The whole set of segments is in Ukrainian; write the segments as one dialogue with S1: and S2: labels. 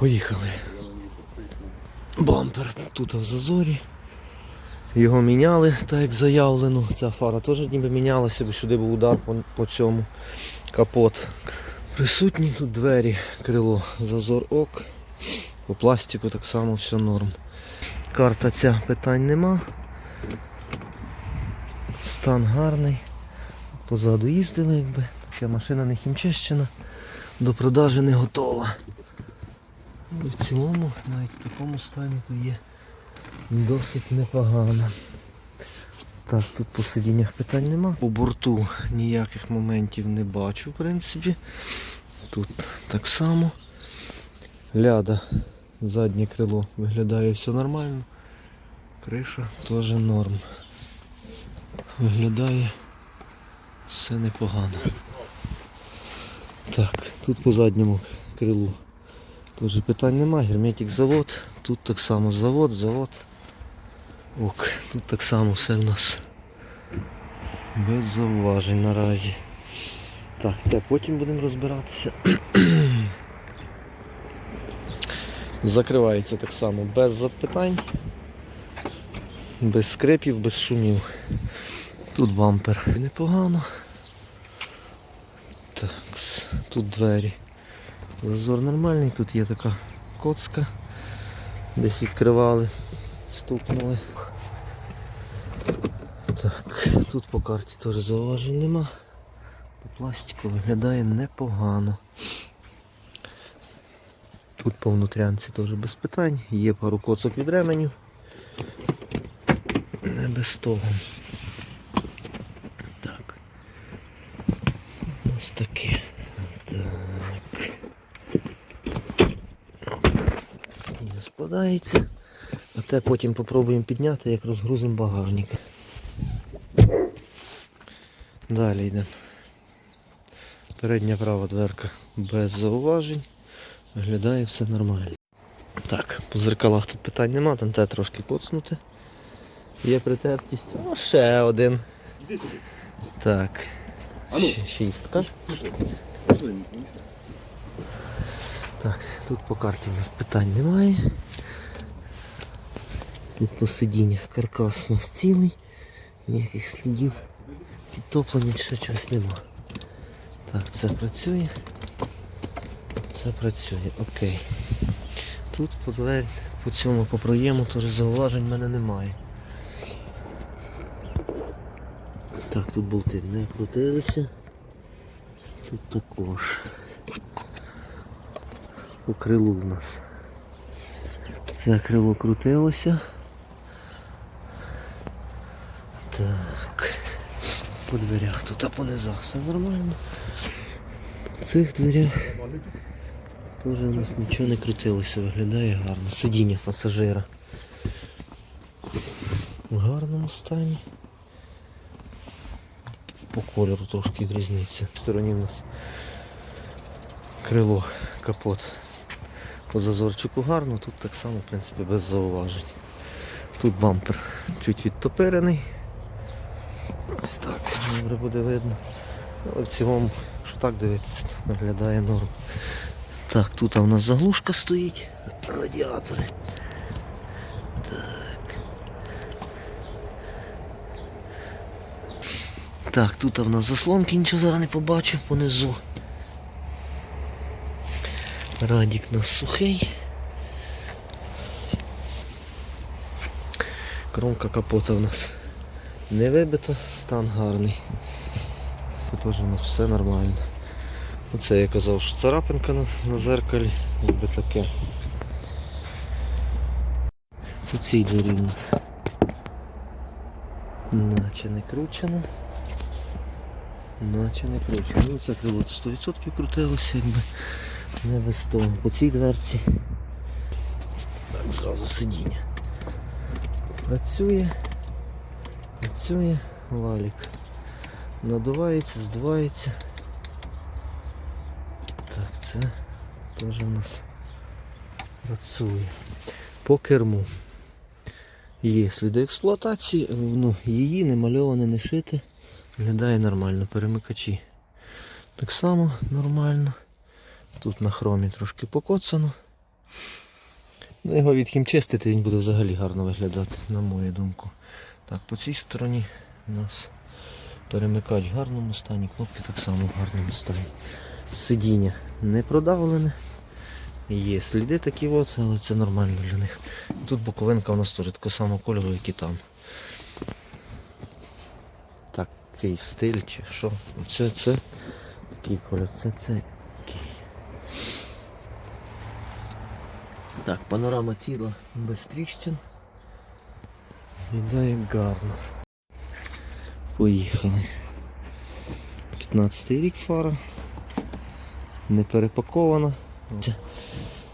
S1: Поїхали. Бампер тут в зазорі. Його міняли, так як заявлено. Ця фара теж ніби мінялася, бо сюди був удар по, по цьому капот. Присутні тут двері, крило, зазор ок. По пластику так само все норм. Карта ця питань нема. Стан гарний. Позаду їздили, якби. Така машина не хімчищена, до продажі не готова. В цілому, навіть в такому стані то є досить непогано. Так, тут по сидіннях питань нема. По борту ніяких моментів не бачу, в принципі. Тут так само. Ляда, заднє крило виглядає все нормально. Криша теж норм. Виглядає все непогано. Так, тут по задньому крилу теж питань нема. Герметик завод. Тут так само завод, завод. Ок, тут так само все в нас без зауважень наразі. Так, та потім будемо розбиратися. Закривається так само без запитань, без скрипів, без шумів. Тут бампер непогано. Так, тут двері. Зазор нормальний, тут є така коцка. Десь відкривали, стукнули. Так, тут по карті теж зауважень нема. По пластику виглядає непогано. Тут по внутрянці теж без питань. Є пару коцок від ременю. Не без того. Так. Ось таке. Так. Не складається. А те потім попробуємо підняти, як розгрузимо багажник. Далі йдемо. Передня права дверка без зауважень. Виглядає все нормально. Так, по зеркалах тут питань нема, там те трошки коцнути. Є притертість. О, ще один. Так. Шістка. Так, тут по карті у нас питань немає. По сидіннях каркас у нас цілий, ніяких слідів підтоплення ще чогось нема. Так, це працює. Це працює, окей. Тут по двері, по цьому по проєму теж зауважень в мене немає. Так, тут болти не крутилися. Тут також. По крилу в нас. Це крило крутилося. Так. По дверях тут, а все нормально. В цих дверях теж у нас нічого не крутилося, виглядає гарно. Сидіння пасажира. В гарному стані. По кольору трошки різниця. В стороні в нас крило, капот. По зазорчику гарно, тут так само, в принципі, без зауважень. Тут бампер чуть відтопирений. Ось так, добре буде видно. Але в цілому, що так дивитися, виглядає норм. Так, тут у нас заглушка стоїть, радіатори. Так. Так, тут у нас заслонки, нічого зараз не побачу понизу. Радік у нас сухий. Кромка капота у нас не вибита, стан гарний. Тут теж у нас все нормально. Оце я казав, що царапинка на, на зеркалі, якби таке. Тут ці двері у. Наче не кручено. Наче не кручено. Ну це крило 100% крутилося, якби не того. По цій дверці. Так, зразу сидіння. Працює. Працює валік. Надувається, здувається. Так, це теж у нас працює. По керму. Є сліди експлуатації, ну, її не мальоване, не шите. Виглядає нормально. Перемикачі так само нормально. Тут на хромі трошки покоцано. Ну, Його відхімчистити, він буде взагалі гарно виглядати, на мою думку. Так, по цій стороні у нас перемикач в гарному стані, кнопки так само в гарному стані. Сидіння не продавлене. Є сліди такі от, але це нормально для них. Тут боковинка у нас теж такого самого кольору, як і там. Такий стиль чи що? Це це. Який кольор? Це це. Так, панорама ціла без тріщин. Виглядає гарно. Поїхали. 15 рік фара. Не перепакована.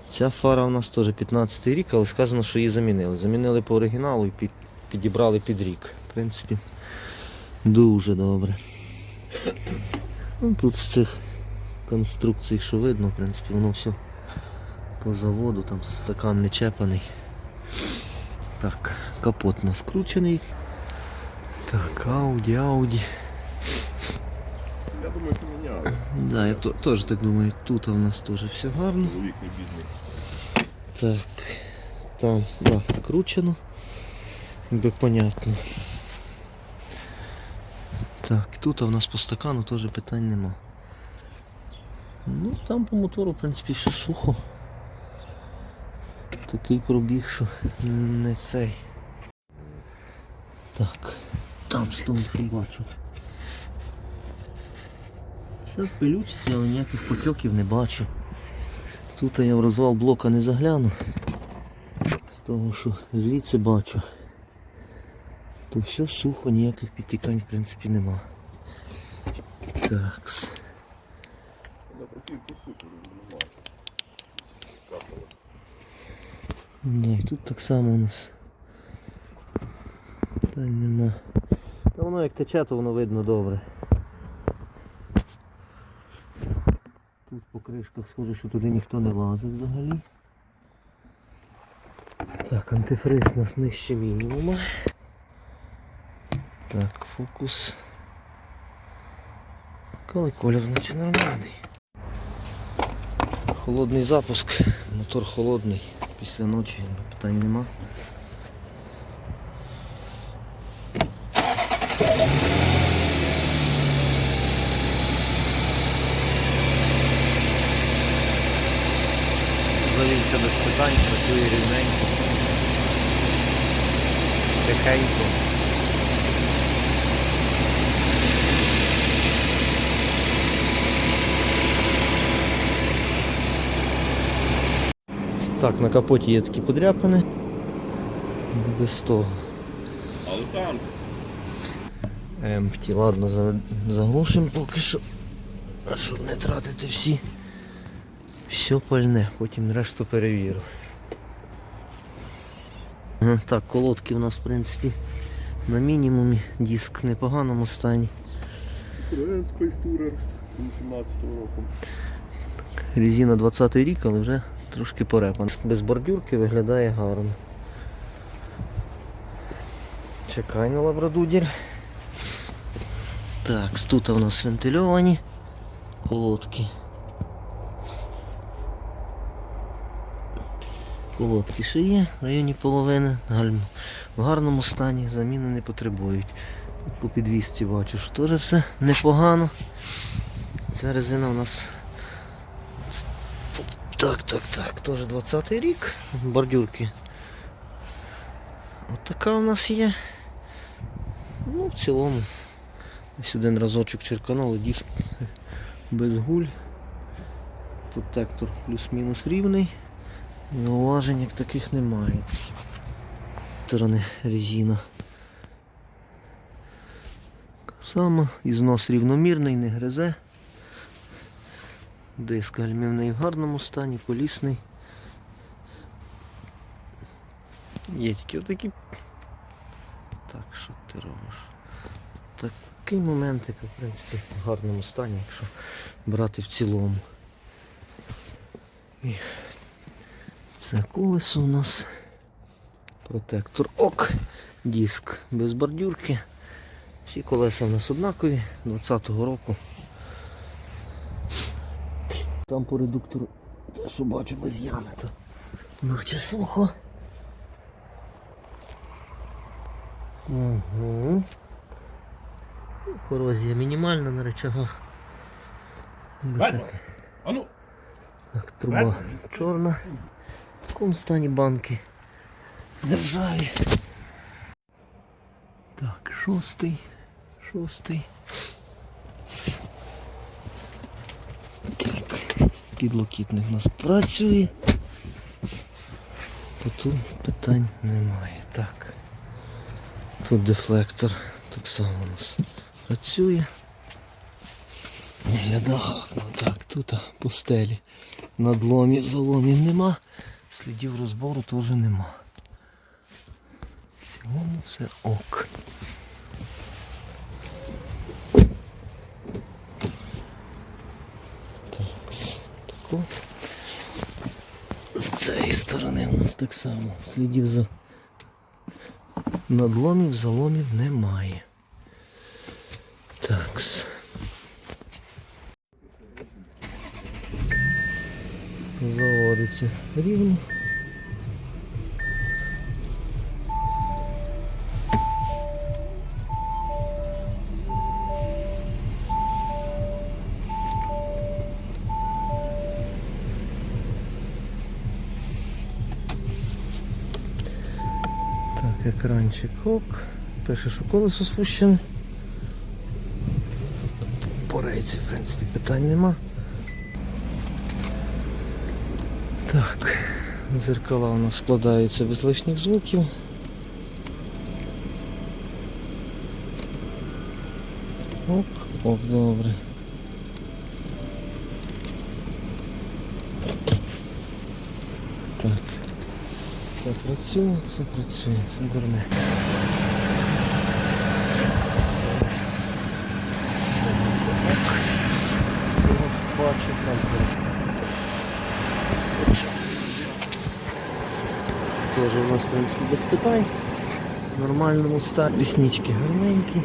S1: Ця, фара у нас теж 15 рік, але сказано, що її замінили. Замінили по оригіналу і під, підібрали під рік. В принципі, дуже добре. Ну, тут з цих конструкцій, що видно, в принципі, воно все по заводу, там стакан не чепаний. Так, капот у скручений. Так, Ауді, Ауді.
S2: Я думаю, що міняли.
S1: Да, я теж так думаю, тут у нас теж все гарно.
S2: Чоловік не бідний.
S1: Так, там, да, кручено. Якби понятно. Так, тут у нас по стакану теж питань нема. Ну, там по мотору, в принципі, все сухо. Такий пробіг, що не цей. Так, там стол, що бачу. Все в пилючці, але ніяких потьоків не бачу. Тут я в розвал блока не загляну. З того, що звідси бачу. То все сухо, ніяких підтікань в принципі нема. Так.
S2: Напротив, по суті, немає.
S1: Да, і тут так само у нас. Та нема. Воно як тече, то воно видно добре. Тут по кришках схоже, що туди ніхто не лазив взагалі. Так, антифриз у нас нижче мінімума. Так, фокус. Коли колір наче нормальний. Холодний запуск, мотор холодний. Після ночі питань нема. Завівся без питань, працює рівненько. Тихенько. Так, на капоті є такі подряпини. Без того.
S2: Але там
S1: Емпті, ладно, за- заглушимо поки що. А щоб не тратити всі. Все пальне, потім решту перевірю. Так, колодки у нас в принципі на мінімумі, диск в непоганому стані.
S2: Space Tourer 18 року.
S1: Резина 20 рік, але вже трошки порепана. Без бордюрки виглядає гарно. Чекай на лабрадудір. Так, тут у нас вентильовані колодки. Колодки ще є, в районі половини, гальм в гарному стані, заміни не потребують. По підвісці бачу, що теж все непогано. Ця резина у нас так, так, так, теж 20-й рік. Бордюрки. От у нас є. Ну, в цілому. Ось один разочок черканули, диск без гуль. Протектор плюс-мінус рівний. Зауважень як таких немає. Сторони резина. Сама, ізнос рівномірний, не гризе. Диск гальмівний в гарному стані, колісний. Є тільки отакі. Так, що ти робиш? Такий моментик, в принципі, в гарному стані, якщо брати в цілому. І це колесо у нас. Протектор ок, диск без бордюрки. Всі колеса у нас однакові 20-го року. Там по редуктору, те, що бачу без ями, то Наче сухо. Угу. Корозія мінімальна на речагах.
S2: Ну!
S1: Так, труба чорна. В якому стані банки? Державі. Так, шостий. Шостий. Так, підлокітник у нас працює. Тут питань немає. Так. Тут дефлектор так само у нас працює. Виглядає гарно. Так, тут по стелі. Надломів, заломів нема. Слідів розбору теж нема. В цілому все ок. Так, тако. З цієї сторони у нас так само. Слідів за надломів, заломів немає. Такс. Заводиться рівно. Так, екранчик ок. Пише, що колесо спущене. По рейці, в принципі, питань нема. Так, зеркала у нас складаються без лишніх звуків. Ок, добре. Так. Це працює, це працює, це дурне. Бачу там. Тоже у нас, в принципі, без питань. В нормальному стані. Ліснички гарненькі.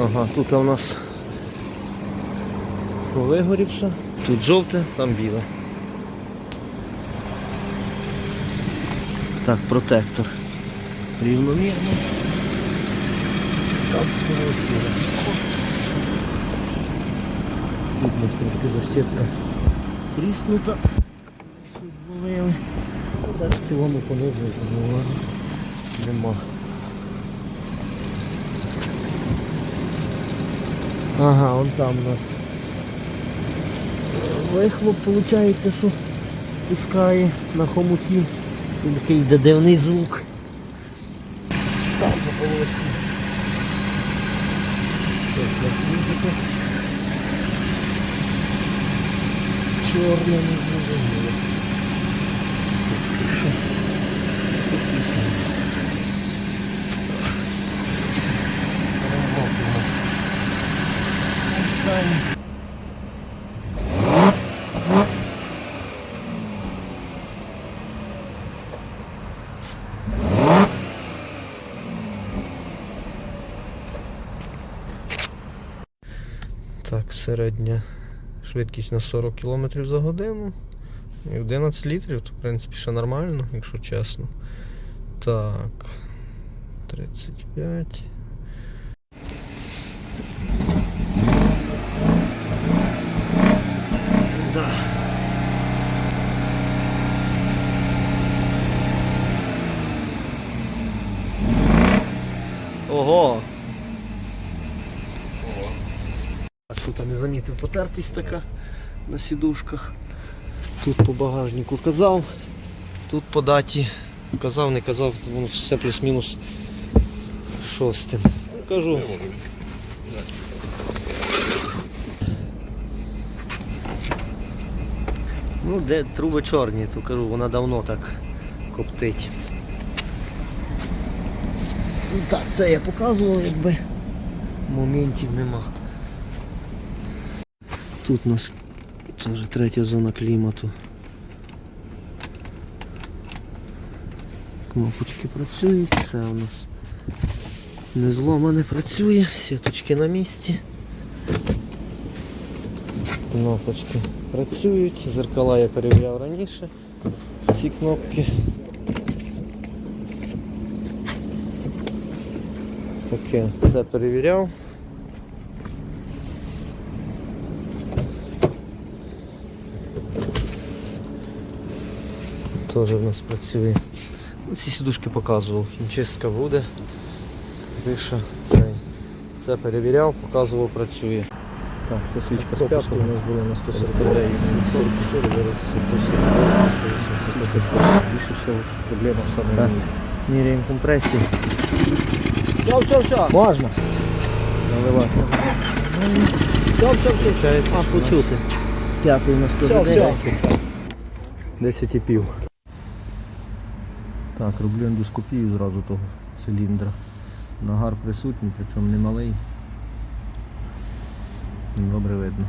S1: Ага, тут у нас вигорівша. Тут жовте, там біле. Так, протектор. Рівномірно. Так, ось. Тут у нас трошки защепка тріснута. Щось зловили. Ну, Так, в цілому понизу зауважу. Нема. Ага, он там у нас. Вихлоп виходить, що пускає на хомуті. Він такий дивний звук. Так, на полосі. Щось на світику. Чорне не зрозуміло. Останній. Так, середня швидкість на 40 км за годину. І 11 літрів, то в принципі ще нормально, якщо чесно. Так. 35. Да. Ого! А тут не замітив потертість така на сідушках. Тут по багажнику казав, тут по даті казав, не казав, воно все плюс-мінус шостим. Кажу. Ну, де труби чорні, то кажу, вона давно так коптить. Ну, Так, це я показував, якби моментів нема. Тут у нас теж третя зона клімату. Кнопочки працюють, це у нас не зломане працює, сіточки на місці. Кнопочки працюють, зеркала я перевіряв раніше, ці кнопки. Таке, це перевіряв. Теж в нас працює. Ну, Ці сідушки показував. Хімчистка буде. Виша цей. Це перевіряв, показував, працює. Так, це свічка з п'ятку у нас була на 144, зараз
S3: Більше всього проблема саме.
S1: Міряємо компресію. Все, все, все. Можна. Наливайся. Все, все, все. А, почути. П'ятий на 110. 10 і пів. Так, роблю ендоскопію зразу того циліндра. Нагар присутній, причому не малий. Добре видно.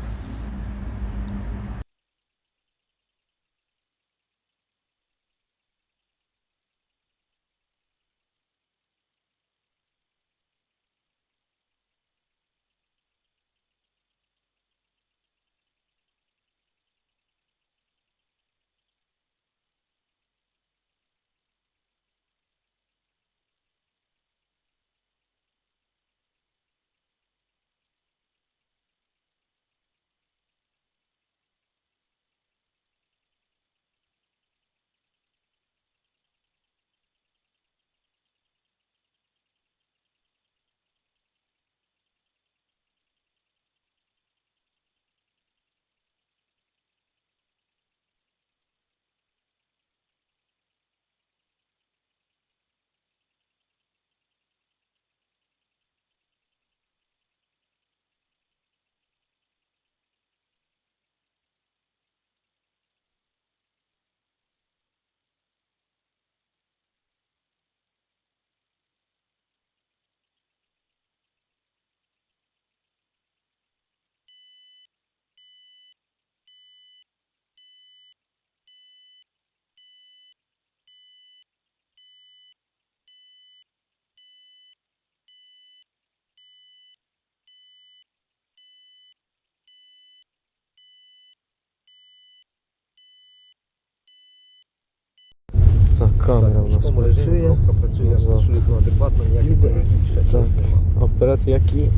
S1: Камера у нас працює.
S3: Кнопка працює абсолютно адекватно, ніяких ще
S1: Так.
S3: щось нема.
S1: А вперед які?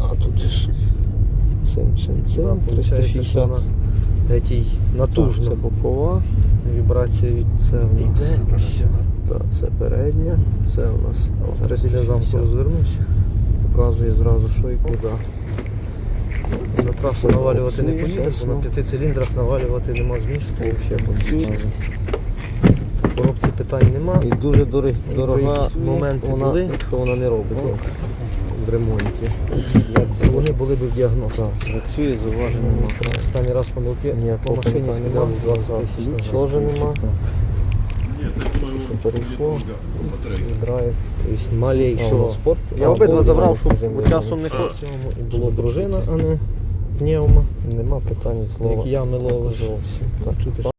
S1: А тут же ж цим, цим, цим,
S3: получається,
S1: 360.
S3: що вона геть їй
S1: Так, це бокова,
S3: Вібрація від
S1: це в нас.
S3: Іде і все.
S1: Так, це передня, це у нас о,
S3: Зараз біля замку розвернувся.
S1: Показує зразу, що і куди.
S3: На трасу навалювати не
S1: Працює,
S3: бо на п'яти циліндрах навалювати нема змісту.
S1: Взагалі.
S3: В питань нема.
S1: І дуже дорог, дорога
S3: моменти
S1: вона,
S3: були.
S1: що вона не робить
S3: О.
S1: в ремонті.
S3: Вони були б в діагностиці.
S1: працює, зауваження нема.
S3: Останній раз помилки
S1: Ніякого
S3: по машині скидали 20 тисяч назад.
S1: Теж нема.
S2: Що
S1: перейшло?
S3: Драйв, тобто малейшого.
S1: воно спорт?
S3: Я обидва забрав, щоб часом не. І було пружина, а не пневма,
S1: Нема питань слова.
S3: як я миловий.
S1: Зовсім.